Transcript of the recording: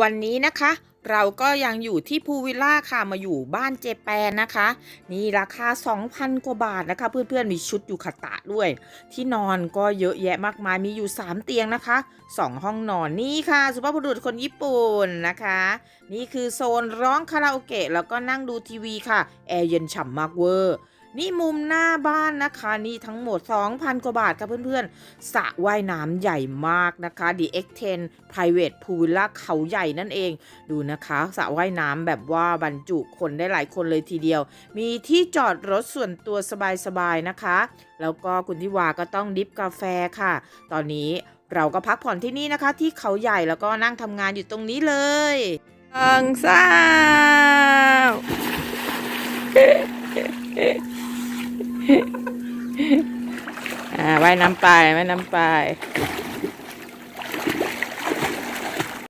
วันนี้นะคะ เราก็ยังอยู่ที่พูลวิลล่าค่ะมาอยู่บ้านเจแปนนะคะ นี่ราคา 2,000 กว่าบาทนะคะ เพื่อนๆมีชุดอยูคาตะด้วย ที่นอนก็เยอะแยะมากมายมีอยู่ 3 เตียงนะคะ 2 ห้องนอนนี่ค่ะ สุภาพบุรุษคนญี่ปุ่นนะคะ นี่คือโซนร้องคาราโอเกะแล้วก็นั่งดูทีวีค่ะ แอร์เย็นฉ่ำมากเวอร์ นี่มุมหน้าบ้านนะคะนี่ทั้งหมด 2,000 กว่าบาทค่ะเพื่อนๆสระว่ายน้ำใหญ่มากนะคะ The X10 Private Pool Villa เขาใหญ่นั่นเอง ดูนะคะสระว่ายน้ำแบบว่าบรรจุคนได้หลายคนเลยทีเดียว มีที่จอดรถส่วนตัวสบายๆนะคะ แล้วก็คุณทิวาก็ต้องดิฟกาแฟค่ะ ตอนนี้เราก็พักผ่อนที่นี่นะคะ ที่เขาใหญ่แล้วก็นั่งทำงานอยู่ตรงนี้เลยอังซ่า อ่าว่ายน้ำไปว่ายน้ำไป